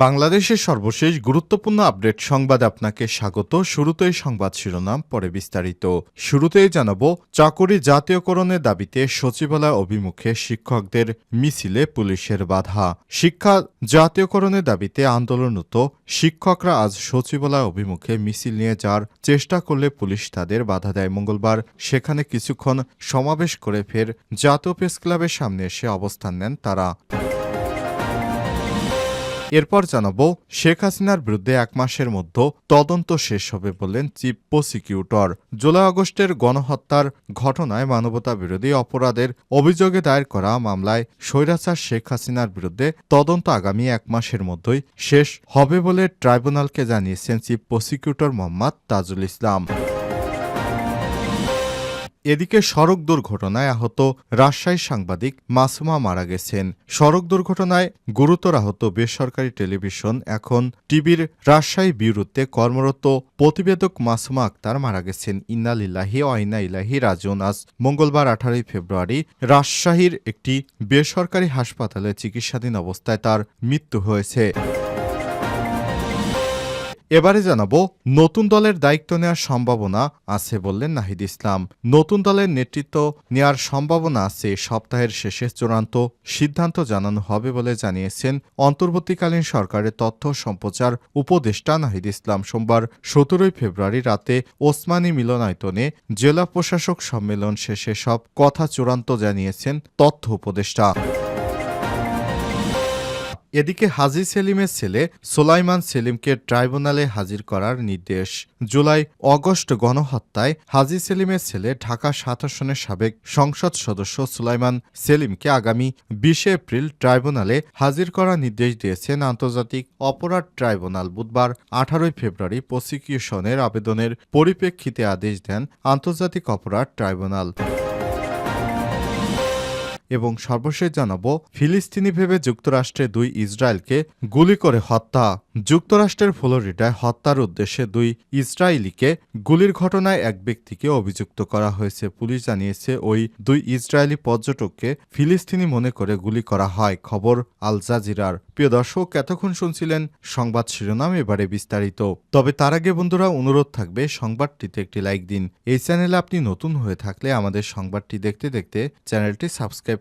বাংলাদেশের সর্বশেষ গুরুত্বপূর্ণ আপডেট সংবাদ আপনাকে স্বাগত। শুরুতেই সংবাদ শিরোনাম, পরে বিস্তারিত। শুরুতেই জানাব, চাকরি জাতীয়করণের দাবিতে সচিবালয় অভিমুখে শিক্ষকদের মিছিলে পুলিশের বাধা। শিক্ষা জাতীয়করণের দাবিতে আন্দোলনরত শিক্ষকরা আজ সচিবালয় অভিমুখে মিছিল নিয়ে যাওয়ার চেষ্টা করলে পুলিশ তাদের বাধা দেয়। মঙ্গলবার সেখানে কিছুক্ষণ সমাবেশ করে ফের জাতীয় প্রেস ক্লাবের সামনে এসে অবস্থান নেন তারা। এরপর জানাব, শেখ হাসিনার বিরুদ্ধে এক মাসের মধ্যে তদন্ত শেষ হবে বললেন চিফ প্রসিকিউটর। জুলাই আগস্টের গণহত্যার ঘটনায় মানবতা বিরোধী অপরাধের অভিযোগে দায়ের করা মামলায় স্বৈরাচার শেখ হাসিনার বিরুদ্ধে তদন্ত আগামী এক মাসের মধ্যেই শেষ হবে বলে ট্রাইব্যুনালকে জানিয়েছেন চিফ প্রসিকিউটর মোহাম্মদ তাজুল ইসলাম। এদিকে সড়ক দুর্ঘটনায় আহত রাজশাহী সাংবাদিক মাসুমা মারা গেছেন। সড়ক দুর্ঘটনায় গুরুতর আহত বেসরকারি টেলিভিশন এখন টিভির রাজশাহী বিরুদ্ধে কর্মরত প্রতিবেদক মাসুমা আক্তার মারা গেছেন। ইন্নালিল্লাহি অইনা ইলাহি রাজন আজ মঙ্গলবার আঠারোই ফেব্রুয়ারি রাজশাহীর একটি বেসরকারি হাসপাতালে চিকিৎসাধীন অবস্থায় তার মৃত্যু হয়েছে। এবারে জানাব, নতুন দলের দায়িত্ব নেওয়ার সম্ভাবনা আছে বললেন নাহিদ ইসলাম। নতুন দলের নেতৃত্ব নেওয়ার সম্ভাবনা আছে সপ্তাহের শেষে চূড়ান্ত সিদ্ধান্ত জানানো হবে বলে জানিয়েছেন অন্তর্বর্তীকালীন সরকারের তথ্য সম্প্রচার উপদেষ্টা নাহিদ ইসলাম। সোমবার সতেরোই ফেব্রুয়ারি রাতে ওসমানী মিলনায়তনে জেলা প্রশাসক সম্মেলন শেষে সব কথা চূড়ান্ত জানিয়েছেন তথ্য উপদেষ্টা। এদিকে হাজি সেলিমের ছেলে সোলাইমান সেলিমকে ট্রাইব্যুনালে হাজির করার নির্দেশ। জুলাই, অগস্ট গণহত্যায় হাজি সেলিমের ছেলে ঢাকা সাত আসনের সাবেক সংসদ সদস্য সুলাইমান সেলিমকে আগামী বিশে এপ্রিল ট্রাইব্যুনালে হাজির করার নির্দেশ দিয়েছেন আন্তর্জাতিক অপরাধ ট্রাইব্যুনাল বুধবার আঠারোই ফেব্রুয়ারি প্রসিকিউশনের আবেদনের পরিপ্রেক্ষিতে আদেশ দেন আন্তর্জাতিক অপরাধ ট্রাইব্যুনাল। এবং সর্বশেষ জানাব, ফিলিস্তিনি ভেবে যুক্তরাষ্ট্রে দুই ইসরায়েলকে গুলি করে হত্যা। যুক্তরাষ্ট্রের ফ্লোরিডায় হত্যার উদ্দেশ্যে দুই ইসরায়েলিকে গুলির ঘটনায় এক ব্যক্তিকে অভিযুক্ত করা হয়েছে। পুলিশ জানিয়েছে, ওই দুই ইসরায়েলি পর্যটককে ফিলিস্তিনি মনে করে গুলি করা হয়। খবর আল জাজিরার। প্রিয় দর্শক, এতক্ষণ শুনছিলেন সংবাদ শিরোনাম, এবারে বিস্তারিত। তবে তার আগে বন্ধুরা, অনুরোধ থাকবে, সংবাদটিতে একটি লাইক দিন। এই চ্যানেলে আপনি নতুন হয়ে থাকলে আমাদের সংবাদটি দেখতে দেখতে চ্যানেলটি সাবস্ক্রাইব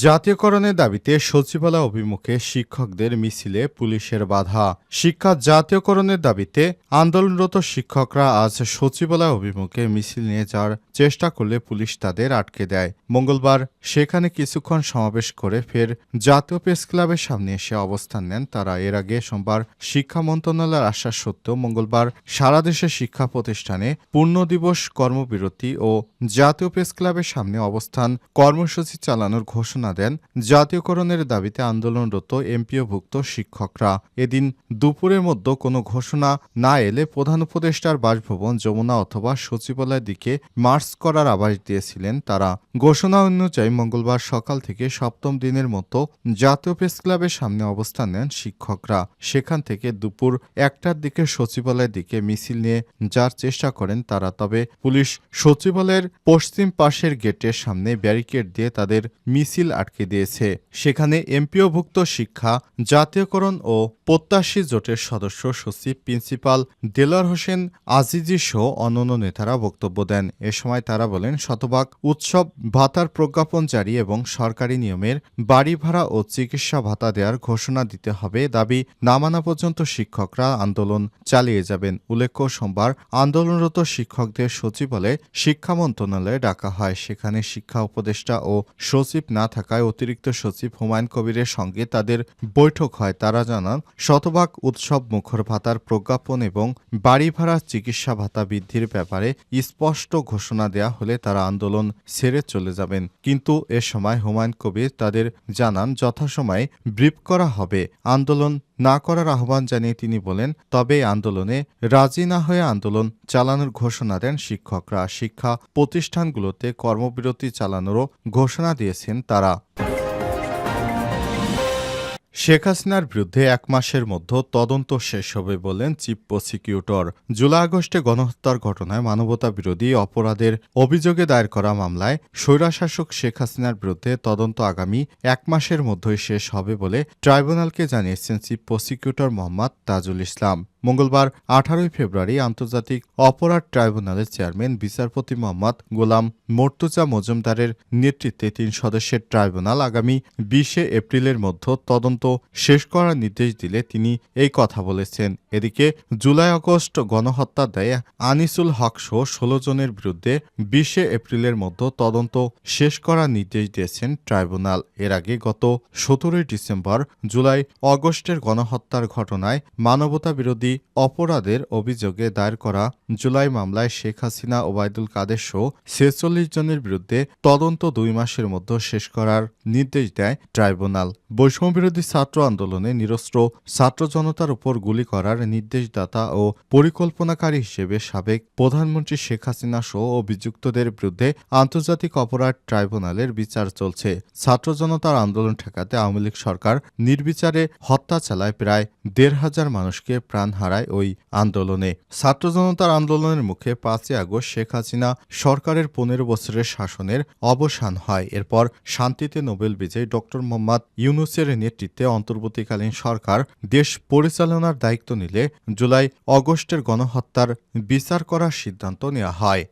জাতীয়করণের দাবিতে সচিবালয় অভিমুখে শিক্ষকদের মিছিলে পুলিশের বাধা। শিক্ষা জাতীয়করণের দাবিতে আন্দোলনরত শিক্ষকরা আজ সচিবালয় অভিমুখে মিছিল নিয়ে যাওয়ার চেষ্টা করলে পুলিশ তাদের আটকে দেয়। মঙ্গলবার সেখানে কিছুক্ষণ সমাবেশ করে ফের জাতীয় প্রেস ক্লাবের সামনে এসে অবস্থান নেন তারা। এর আগে সোমবার শিক্ষা মন্ত্রণালয়ের আশ্বাস সত্ত্বেও মঙ্গলবার সারা দেশে শিক্ষা প্রতিষ্ঠানে পূর্ণ দিবস কর্মবিরতি ও জাতীয় প্রেস ক্লাবের সামনে অবস্থান কর্মসূচি চালানোর ঘোষণা দেন জাতীয়করণের দাবিতে আন্দোলনরত এমপিওভুক্ত শিক্ষকরা। এদিন দুপুরের মধ্যে কোনো ঘোষণা না এলে প্রধান উপদেষ্টার বাসভবন, যমুনা অথবা সচিবালয়ের দিকে মার্চ করার আভাস দিয়েছিলেন তারা। ঘোষণা অনুযায়ী মঙ্গলবার সকাল থেকে সপ্তম দিনের মতো জাতীয় প্রেস ক্লাবের সামনে অবস্থান নেন শিক্ষকরা। সেখান থেকে দুপুর একটার দিকে সচিবালয়ের দিকে মিছিল নিয়ে যার চেষ্টা করেন তারা, তবে পুলিশ সচিবালয়ের পশ্চিম পাশের গেটের সামনে ব্যারিকেড দিয়ে তাদের মিছিল আটকে দিয়েছে। সেখানে এমপিওভুক্ত শিক্ষা, জাতীয়করণ ও প্রত্যাশী জোটের সদস্য সচিব প্রিন্সিপাল দেলার হোসেন আজিজি সহ অন্যান্য নেতারা বক্তব্য দেন। এ সময় তারা বলেন, শতভাগ উৎসব ভাতার প্রজ্ঞাপন জারি এবং সরকারি নিয়মের বাড়ি ভাড়া ও চিকিৎসা ভাতা দেওয়ার ঘোষণা দিতে হবে। দাবি, না মানা পর্যন্ত শিক্ষকরা আন্দোলন চালিয়ে যাবেন। উল্লেখ্য, সোমবার আন্দোলনরত শিক্ষকদের সচিবালয়ে শিক্ষা মন্ত্রণালয়ে ডাকা হয়। সেখানে শিক্ষা উপদেষ্টা ও সচিব না থাকায় অতিরিক্ত সচিব হুমায়ুন কবিরের সঙ্গে তাদের বৈঠক হয়। তারা জানান, শতভাগ উৎসব মুখর ভাতার প্রজ্ঞাপন এবং বাড়ি ভাড়া চিকিৎসা ভাতা বৃদ্ধির ব্যাপারে স্পষ্ট ঘোষণা দেয়া হলে তারা আন্দোলন ছেড়ে চলে যাবেন। কিন্তু এ সময় হুমায়ুন কবির তাদের জানান, যথাসময়ে ব্রিফ করা হবে। আন্দোলন না করার আহ্বান জানিয়ে তিনি বলেন, তবে আন্দোলনে রাজি না হয়ে আন্দোলন চালানোর ঘোষণা দেন শিক্ষকরা। শিক্ষা প্রতিষ্ঠানগুলোতে কর্মবিরতি চালানোরও ঘোষণা দিয়েছেন তারা। শেখ হাসিনার বিরুদ্ধে এক মাসের মধ্যে তদন্ত শেষ হবে বলেন চিফ প্রসিকিউটর। জুলাই আগস্টে গণহত্যার ঘটনায় মানবতা বিরোধী অপরাধের অভিযোগে দায়ের করা মামলায় স্বৈরাশাসক শেখ হাসিনার বিরুদ্ধে তদন্ত আগামী এক মাসের মধ্যেই শেষ হবে বলে ট্রাইব্যুনালকে জানিয়েছেন চিফ প্রসিকিউটর মোহাম্মদ তাজুল ইসলাম। মঙ্গলবার আঠারোই ফেব্রুয়ারি আন্তর্জাতিক অপরাধ ট্রাইব্যুনালের চেয়ারম্যান বিচারপতি মোহাম্মদ গোলাম মর্তুজা মজুমদারের নেতৃত্বে তিন সদস্যের ট্রাইব্যুনাল আগামী বিশে এপ্রিলের মধ্যে তদন্ত শেষ করার নির্দেশ দিলে তিনি এই কথা বলেছেন। এদিকে জুলাই আগস্ট গণহত্যা দেয় আনিসুল হক সহ ষোলো জনের বিরুদ্ধে বিশে এপ্রিলের মধ্যে তদন্ত শেষ করার নির্দেশ দিয়েছেন ট্রাইব্যুনাল। এর আগে গত সতেরোই ডিসেম্বর জুলাই অগস্টের গণহত্যার ঘটনায় মানবতা বিরোধী অপরাধের অভিযোগে দায়ের করা জুলাই মামলায় শেখ হাসিনা ওবায়দুল কাদের সহ ছেচল্লিশ জনের বিরুদ্ধে তদন্ত দুই মাসের মধ্যে শেষ করার নির্দেশ দেয় ট্রাইব্যুনাল। বৈষম্যবিরোধী ছাত্র আন্দোলনে নিরস্ত্র ছাত্র জনতার উপর গুলি করার নির্দেশদাতা ও পরিকল্পনাকারী হিসেবে সাবেক প্রধানমন্ত্রী শেখ হাসিনা সহ অভিযুক্তদের বিরুদ্ধে আন্তর্জাতিক অপরাধ ট্রাইব্যুনালের বিচার চলছে। ছাত্র জনতার আন্দোলন ঠেকাতে আওয়ামী লীগ সরকার নির্বিচারে হত্যা চালায় প্রায় দেড় হাজার মানুষকে প্রাণ হারায় ওই আন্দোলনে। ছাত্র জনতার আন্দোলনের মুখে পাঁচই আগস্ট শেখ হাসিনা সরকারের পনেরো বছরের শাসনের অবসান হয়। এরপর শান্তিতে নোবেল বিজয়ী ডক্টর মোহাম্মদ ইউনুসের নেতৃত্বে অন্তর্বর্তীকালীন সরকার দেশ পরিচালনার দায়িত্ব নিলে জুলাই অগস্টের গণহত্যার বিচার করার সিদ্ধান্ত নেওয়া হয়।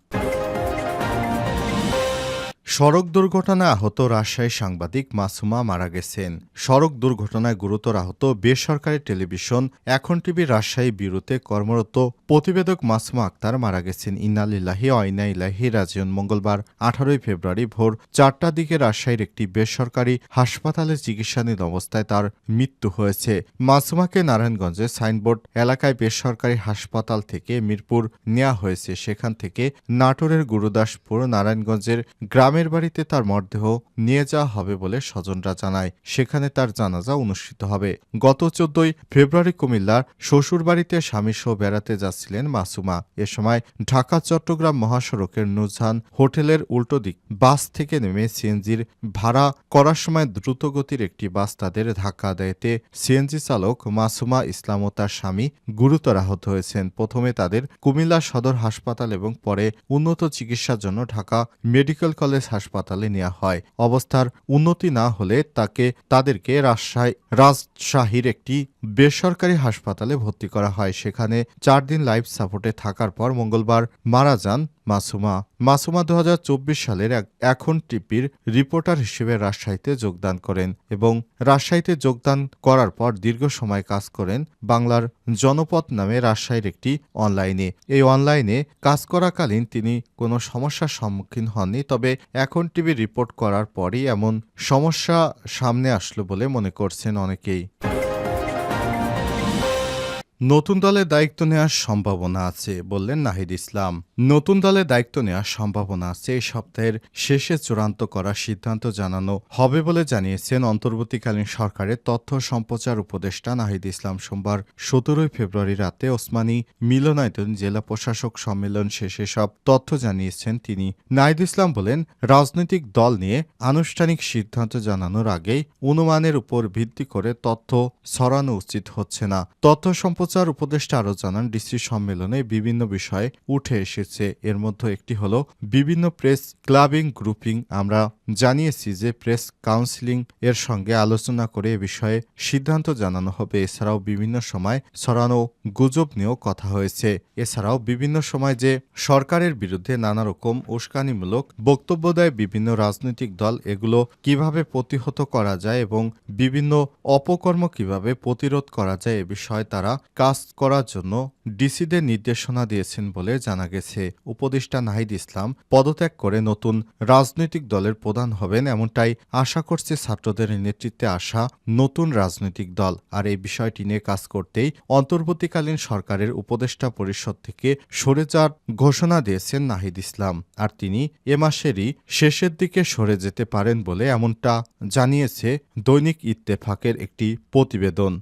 সড়ক দুর্ঘটনায় আহত রাজশাহী সাংবাদিক মাসুমা মারা গেছেন। সড়ক দুর্ঘটনায় গুরুতর আহত বেসরকারি টেলিভিশন এখন টিভি রাজশাহী বিরুতে কর্মরত প্রতিবেদক মাসুমা আক্তার মারা গেছেন। ইন্নালিল্লাহি অয়না ইলাহি রাজিউন। মঙ্গলবার আঠারোই ফেব্রুয়ারি ভোর চারটার দিকে রাজশাহীর একটি বেসরকারি হাসপাতালে চিকিৎসাধীন অবস্থায় তার মৃত্যু হয়েছে। মাসুমাকে নারায়ণগঞ্জে সাইনবোর্ড এলাকায় বেসরকারি হাসপাতাল থেকে মিরপুর নেওয়া হয়েছে। সেখান থেকে নাটোরের গুরুদাসপুর নারায়ণগঞ্জের গ্রামের বাড়িতে তার মরদেহ নিয়ে যাওয়া হবে বলে স্বজনরা জানায়। সেখানে তার জানাজা অনুষ্ঠিত হবে। গত চোদ্দই ফেব্রুয়ারি কুমিল্লার শ্বশুরবাড়িতে স্বামীসহ বেড়াতে যাচ্ছিলেন মাসুমা। এ সময় ঢাকা, চট্টগ্রাম মহাসড়কের নুজহান হোটেলের উল্টো দিক বাস থেকে নেমে সিএনজির ভাড়া করার সময় দ্রুতগতির একটি বাস তাদের ধাক্কা দেয়তে সিএনজি চালক মাসুমা ইসলাম ও তার স্বামী গুরুতর আহত হয়েছেন। প্রথমে তাদের কুমিল্লা সদর হাসপাতাল এবং পরে উন্নত চিকিৎসার জন্য ঢাকা মেডিকেল কলেজ হাসপাতালে নেওয়া হয়। অবস্থার উন্নতি না হলে তাকে, তাদেরকে রাজশাহী, রাজশাহীর একটি বেসরকারি হাসপাতালে ভর্তি করা হয়। সেখানে চার দিন লাইফ সাপোর্টে থাকার পর মঙ্গলবার মারা যান মাসুমা। মাসুমা দু হাজার চব্বিশ সালের এখন টিপির রিপোর্টার হিসেবে রাজশাহীতে যোগদান করেন এবং রাজশাহীতে যোগদান করার পর দীর্ঘ সময় কাজ করেন বাংলার জনপথ নামে রাজশাহীর একটি অনলাইনে। এই অনলাইনে কাজ করাকালীন তিনি কোনো সমস্যার সম্মুখীন হননি, তবে এখন টিভি রিপোর্ট করার পরই এমন সমস্যা সামনে আসলো বলে মনে করছেন অনেকেই। নতুন দলে দায়িত্ব নেওয়ার সম্ভাবনা আছে বললেন নাহিদ ইসলাম। নতুন দলে দায়িত্ব নেওয়ার সম্ভাবনা আছে এই সপ্তাহের শেষে চূড়ান্ত করার সিদ্ধান্ত জানানো হবে বলে জানিয়েছেন অন্তর্বর্তীকালীন সরকারের তথ্য সম্প্রচার উপদেষ্টা নাহিদ ইসলাম। সোমবার সতেরোই ফেব্রুয়ারি রাতে ওসমানী মিলনায়তন জেলা প্রশাসক সম্মেলন শেষে সব তথ্য জানিয়েছেন তিনি। নাহিদ ইসলাম বলেন, রাজনৈতিক দল নিয়ে আনুষ্ঠানিক সিদ্ধান্ত জানানোর আগেই অনুমানের উপর ভিত্তি করে তথ্য ছড়ানো উচিত হচ্ছে না। তথ্য সম্প্রচার উপদেষ্টা আরও জানান, ডিসি সম্মেলনে বিভিন্ন বিষয় উঠে এসেছে। এর মধ্যে একটি হল, বিভিন্ন প্রেস ক্লাবিং গ্রুপিং। আমরা জানিয়েছি যে প্রেস কাউন্সিলিং এর সঙ্গে আলোচনা করে এ বিষয়ে সিদ্ধান্ত জানানো হবে। এছাড়াও বিভিন্ন সময় ছড়ানো গুজব নিয়েও কথা হয়েছে। এছাড়াও বিভিন্ন সময় যে সরকারের বিরুদ্ধে নানা রকম উস্কানিমূলক বক্তব্য দেয় বিভিন্ন রাজনৈতিক দল, এগুলো কীভাবে প্রতিহত করা যায় এবং বিভিন্ন অপকর্ম কীভাবে প্রতিরোধ করা যায় এ বিষয়ে তারা কাজ করার জন্য ডিসিদের নির্দেশনা দিয়েছেন বলে জানা গেছে। উপদেষ্টা নাহিদ ইসলাম পদত্যাগ করে নতুন রাজনৈতিক দলের প্রধান হবেন এমনটাই আশা করছে ছাত্রদের নেতৃত্বে আসা নতুন রাজনৈতিক দল। আর এই বিষয়টি নিয়ে কাজ করতেই অন্তর্বর্তীকালীন সরকারের উপদেষ্টা পরিষদ থেকে সরে যাওয়ার ঘোষণা দিয়েছেন নাহিদ ইসলাম। আর তিনি এ মাসেরই শেষের দিকে সরে যেতে পারেন বলে এমনটা জানিয়েছে দৈনিক ইত্তেফাকের একটি প্রতিবেদন।